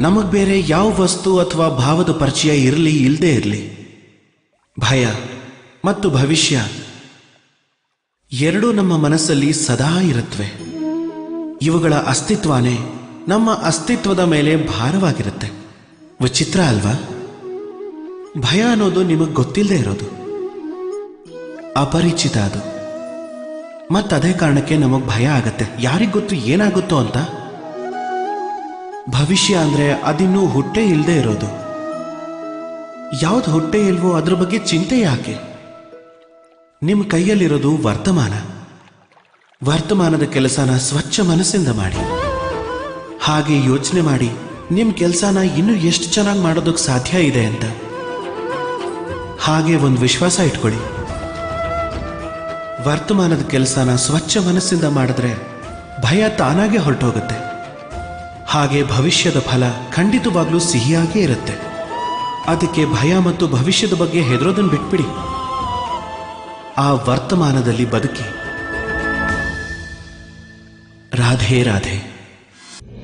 ನಮಗ್ ಬೇರೆ ಯಾವ ವಸ್ತು ಅಥವಾ ಭಾವದ ಪರಿಚಯ ಇರಲಿ ಇಲ್ಲದೆ ಇರಲಿ? ಭಯ ಮತ್ತು ಭವಿಷ್ಯ ಎರಡೂ ನಮ್ಮ ಮನಸ್ಸಲ್ಲಿ ಸದಾ ಇರುತ್ತವೆ ಇವುಗಳ ಅಸ್ತಿತ್ವನೇ ನಮ್ಮ ಅಸ್ತಿತ್ವದ ಮೇಲೆ ಭಾರವಾಗಿರುತ್ತೆ. ವಿಚಿತ್ರ ಅಲ್ವಾ? ಭಯ ಅನ್ನೋದು ನಿಮಗೆ ಗೊತ್ತಿಲ್ಲದೆ ಇರೋದು. ಅಪರಿಚಿತ ಅದು. ಮತ್ತದೇ ಕಾರಣಕ್ಕೆ ನಮಗೆ ಭಯ ಆಗುತ್ತೆ. ಯಾರಿಗೊತ್ತು ಏನಾಗುತ್ತೋ ಅಂತ? ಭವಿಷ್ಯ ಅಂದ್ರೆ ಅದಿನ್ನೂ ಹುಟ್ಟೆ ಇಲ್ಲದೆ ಇರೋದು. ಯಾವ್ದು ಹೊಟ್ಟೆ ಇಲ್ವೋ ಅದ್ರ ಬಗ್ಗೆ ಚಿಂತೆ ಯಾಕೆ? ನಿಮ್ಮ ಕೈಯಲ್ಲಿರೋದು ವರ್ತಮಾನ. ವರ್ತಮಾನದ ಕೆಲಸನ ಸ್ವಚ್ಛ ಮನಸ್ಸಿಂದ ಮಾಡಿ. ಹಾಗೆ ಯೋಚನೆ ಮಾಡಿ ನಿಮ್ಮ ಕೆಲಸನ ಇನ್ನೂ ಎಷ್ಟು ಚೆನ್ನಾಗಿ ಮಾಡೋದಕ್ಕೆ ಸಾಧ್ಯ ಇದೆ ಅಂತ. ಹಾಗೆ ಒಂದು ವಿಶ್ವಾಸ ಇಟ್ಕೊಳ್ಳಿ. ವರ್ತಮಾನದ ಕೆಲಸನ ಸ್ವಚ್ಛ ಮನಸ್ಸಿಂದ ಮಾಡಿದ್ರೆ ಭಯ ತಾನಾಗೆ ಹೊರಟೋಗುತ್ತೆ. ಹಾಗೆ ಭವಿಷ್ಯದ ಫಲ ಖಂಡಿತವಾಗ್ಲೂ ಸಿಹಿಯಾಗೇ ಇರುತ್ತೆ. ಅದಕ್ಕೆ ಭಯ ಮತ್ತು ಭವಿಷ್ಯದ ಬಗ್ಗೆ ಹೆದರೋದನ್ನು ಬಿಟ್ಬಿಡಿ. ಆ ವರ್ತಮಾನದಲ್ಲಿ ಬದುಕಿ. ರಾಧೆ ರಾಧೆ.